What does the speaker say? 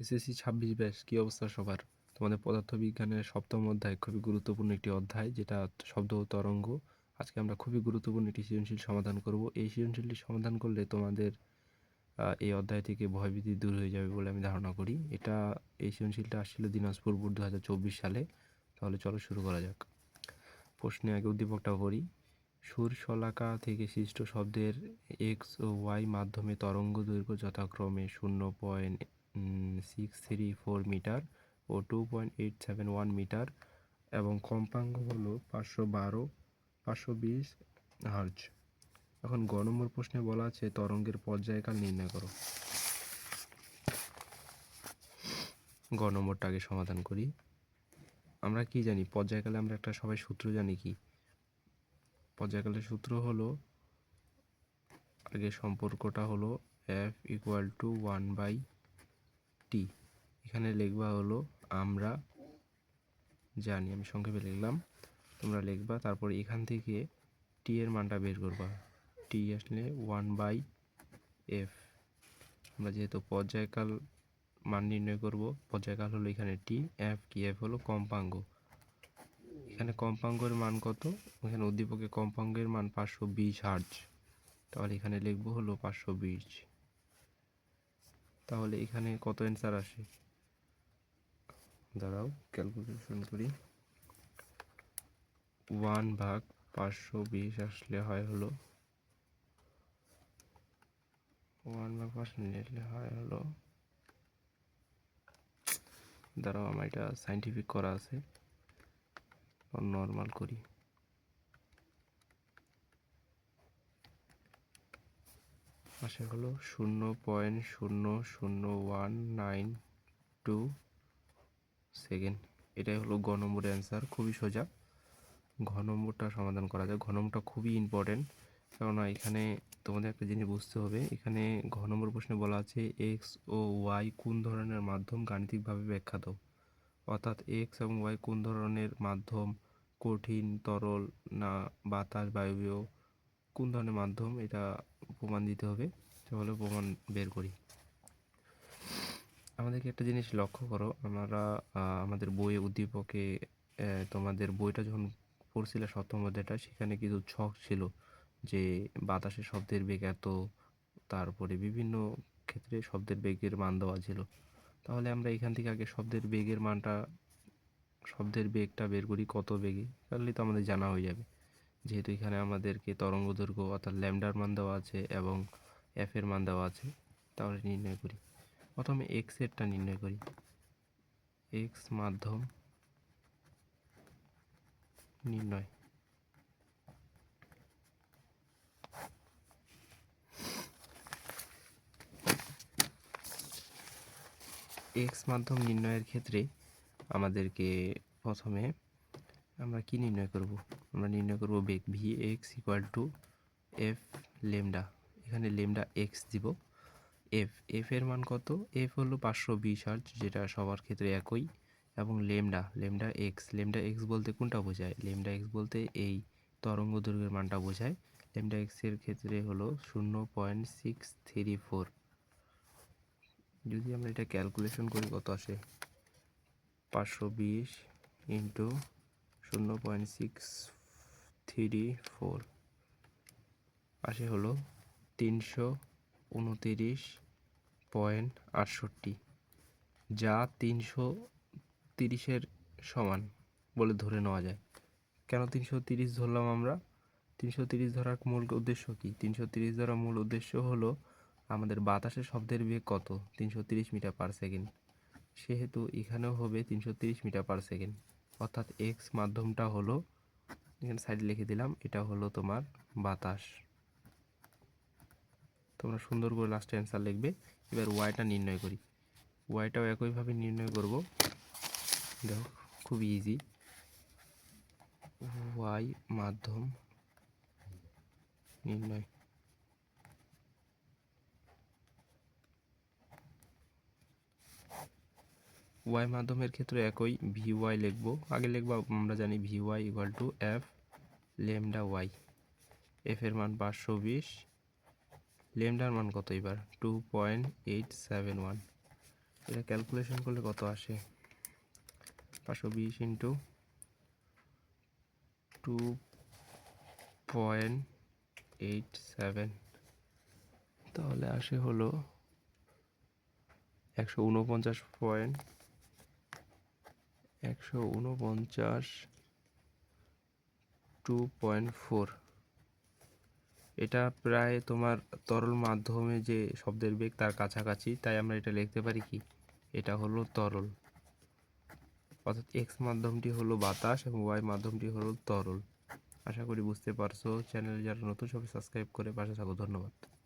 SSC ছাব্বিশ ব্যাস, কী অবস্থা সবার? তোমাদের পদার্থবিজ্ঞানের সপ্তম অধ্যায় খুবই গুরুত্বপূর্ণ একটি অধ্যায়, যেটা শব্দ ও তরঙ্গ। আজকে আমরা খুবই গুরুত্বপূর্ণ একটি সৃজনশীল সমাধান করব। এই সৃজনশীলটি সমাধান করলে তোমাদের এই অধ্যায় থেকে ভয়ভীতি দূর হয়ে যাবে বলে আমি ধারণা করি। এটা, এই সৃজনশীলটা আসছিল দিনাজপুর বোর্ড দু হাজার চব্বিশ সালে। তাহলে চলো শুরু করা যাক। প্রশ্নে আগে উদ্দীপকটা পড়ি। সুর শলাকা থেকে সৃষ্ট শব্দের এক্স ও ওয়াই মাধ্যমে তরঙ্গ দৈর্ঘ্য যথাক্রমে শূন্য point six three four metre ও two point eight seven one metre এবং কম্পাঙ্ক হলো পাঁচশো বারো, পাঁচশো বিশ হার্জ এখন গ নম্বর প্রশ্নে বলা আছে তরঙ্গের পর্যায়কাল নির্ণয় করো। গ নম্বরটা আগে সমাধান করি। আমরা কি জানি? পর্যায়কালে আমরা একটা সবাই সূত্র জানি কি? পর্যায়কালের সূত্র হলো আগে সম্পর্কটা হলো F equal to one by T. এখানে লিখবা হলো, আমরা জানি, আমি সংক্ষেপে লিখলাম, তোমরা লিখবা, তারপর এখান থেকে টি এর মানটা বের করবা। টি আসলে ওয়ান বাই এফ আমরা যেহেতু পর্যায়কাল মান নির্ণয় করব, পর্যায়কাল হলো এখানে টি এফ কি এফ হলো কম্পাঙ্গ এখানে কম্পাঙ্গের মান কত? এখানে উদ্দীপকে কম্পাঙ্গের মান পাঁচশো বিশ হার্জ। তাহলে এখানে লিখব হলো পাঁচশো বিশ। তাহলে এখানে কত অ্যান্সার আসে? দাঁড়াও ক্যালকুলেশন করি। ওয়ান ভাগ পাঁচশো বিশ আসলে হয় হলো ওয়ান ভাগ পাঁচশো নিলে হয় হলো, দাঁড়াও, আমার এটা সাইন্টিফিক করা আছে। নর্মাল করি। আসে হলো শূন্য পয়েন্ট শূন্য শূন্য ওয়ান নাইন টু সেকেন্ড। এটাই হলো ঘ নম্বরের অ্যান্সার। খুবই সোজা। ঘ নম্বরটা সমাধান করা যায়। ঘ নম্বরটা খুবই ইম্পর্টেন্ট। কেননা এখানে তোমাদের একটা জিনিস বুঝতে হবে। এখানে ঘ নম্বর প্রশ্নে বলা আছে, এক্স ও ওয়াই কোন ধরনের মাধ্যম গাণিতিকভাবে ব্যাখ্যা দাও অর্থাৎ এক্স এবং ওয়াই কোন ধরনের মাধ্যম? কঠিন, তরল না বাতাস, বায়বীয়? কোন ধরনের মাধ্যম? এটা প্রমাণ দিতে হবে। তাহলে প্রমাণ বের করি। আমাদেরকে একটা জিনিস লক্ষ্য করো, আমরা আমাদের বইয়ে উদ্দীপকে তোমাদের বইটা যখন পড়ছিলে সপ্তম অধ্যায়টা, সেখানে কিছু ছক ছিল যে বাতাসের শব্দের বেগ এত, তারপরে বিভিন্ন ক্ষেত্রে শব্দের বেগের মান দেওয়া ছিল। তাহলে আমরা এখান থেকে আগে শব্দের বেগের মানটা, শব্দের বেগটা বের করি কত বেগে, তাহলে তো আমাদের জানা হয়ে যাবে। যেহেতু এখানে আমাদেরকে তরঙ্গ দৈর্ঘ্য অর্থাৎ ল্যামডার মান দেওয়া আছে এবং এফ এর মান দেওয়া আছে, তাহলে নির্ণয় করি। প্রথমে এক্স এরটা নির্ণয় করি। এক্স মাধ্যম নির্ণয়। এক্স মাধ্যম নির্ণয়ের ক্ষেত্রে আমাদেরকে প্রথমে আমরা কি নির্ণয় করব? আমরা নির্ণয় করব বেগ V X equal to F lambda এখানে লেমডা এক্স দিব। এফ এফ এর মান কত? এফ হলো পাঁচশো বিশ আর্চ যেটা সবার ক্ষেত্রে একই। এবং lambda lambda x lambda x বলতে কোনটা বোঝায়? লেমডা এক্স বলতে এই তরঙ্গ দৈর্ঘ্যের মানটা বোঝায়। লেমডা এক্সের ক্ষেত্রে হলো শূন্য পয়েন্ট সিক্স থ্রি ফোর যদি আমরা এটা ক্যালকুলেশন করি, কত আসে? পাঁচশো বিশ ইন্টু শূন্য পয়েন্ট সিক্স থ্রি ফোর আসে হলো তিনশো উনতিরিশ পয়েন্ট আটষট্টি, যা তিনশো তিরিশের সমান বলে ধরে নেওয়া যায়। কেন তিনশো তিরিশ ধরলাম আমরা? তিনশো তিরিশ ধরার মূল উদ্দেশ্য কী? তিনশো তিরিশ ধরার মূল উদ্দেশ্য হলো আমাদের বাতাসের শব্দের বেগ কত? তিনশো তিরিশ মিটার পার সেকেন্ড। সেহেতু এখানেও হবে তিনশো তিরিশ মিটার পার সেকেন্ড। অর্থাৎ এক্স মাধ্যমটা হলো এখানে সাইড লিখে দিলাম, এটা হলো তোমার বাতাস। তোমরা সুন্দর করে লাস্টে অ্যান্সার লিখবে। এবার ওয়াইটা নির্ণয় করি। ওয়াইটাও একইভাবে নির্ণয় করব। দেখো, খুব ইজি ওয়াই মাধ্যম নির্ণয় ওয়াই মাধ্যমের ক্ষেত্রে একই ভি ওয়াই লিখব। আগে লিখব, আমরা জানি V Y equal to F lambda Y. F এর মান পাঁচশো বিশ, লেমডার মান কত এবার? Two point eight seven one এটা ক্যালকুলেশন করলে কত আসে? পাঁচশো বিশ into two point eight seven তাহলে আসে হলো একশো উনপঞ্চাশ পয়েন্ট একশো উনপঞ্চাশ টু পয়েন্ট ফোর এটা প্রায় তোমার তরল মাধ্যমে যে শব্দের বেগ তার কাছাকাছি, তাই আমরা এটা লিখতে পারি কি? এটা হলো তরল। অর্থাৎ এক্স মাধ্যমটি হলো বাতাস এবং ওয়াই মাধ্যমটি হলো তরল। আশা করি বুঝতে পারছ। চ্যানেলে যারা নতুন, সবাই সাবস্ক্রাইব করে পাশে থাকো। ধন্যবাদ।